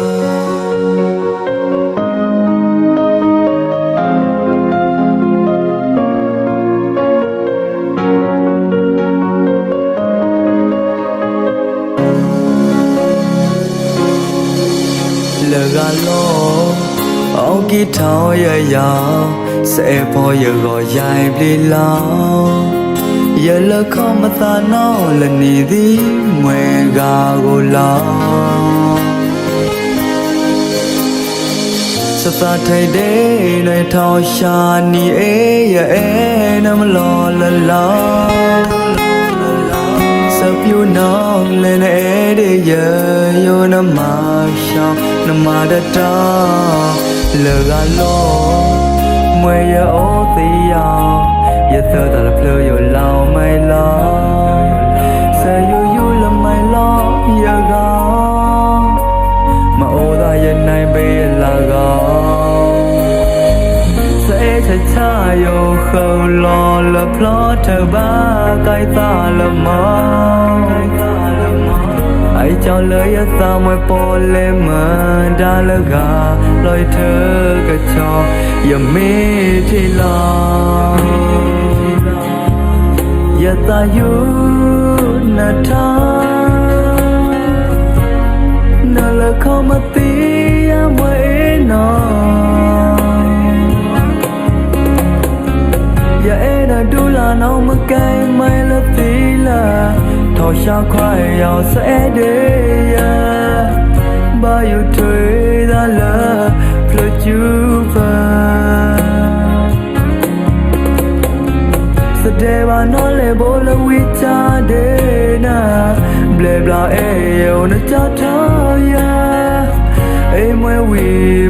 လကလောအောင်ကီထောင်းရရာစဲပေါ်ရကိုရိုင်ပြီလောင်ရလခမသနာလနေသည်မွေကားကိုလောင် စစထိုင်တဲ့လွယ်ထောင်ရှာနီအေးရဲ့နမလောလလာစပြူနောင်းလည်းနဲ့တဲ့ရယောနမရှောင်းနမတတာလကလောမွေရောသေးရောရသတလဖလိုလောင်မိုင်လော ချချာယောခေါလောလဖလောထဘာကိုင်သာလမောအိုင်ချောလေရသမွေပေါ်လေမန်ဒါလကလွိုက်ထကချောယမေထီလာယတယုနထာနလခမတိယမွေနော 我想快要碎的呀，把又推到了破酒吧。စတဲ့ဘာနော်လေဘလဝီချာဒေနာဘလဘလာအေယောနချထားယာအေမွေဝီ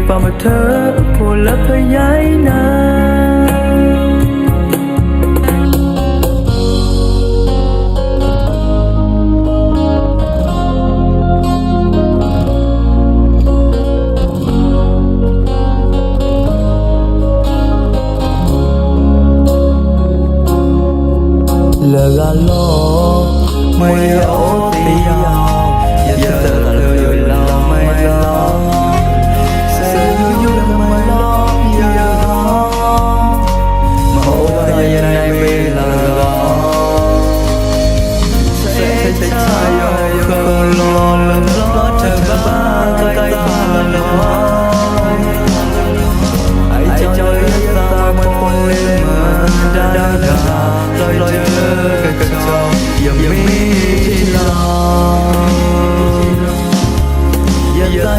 ပါမထဖို့လဖယိုင်းနာ ละลอไม่เอา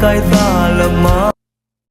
该咋了吗？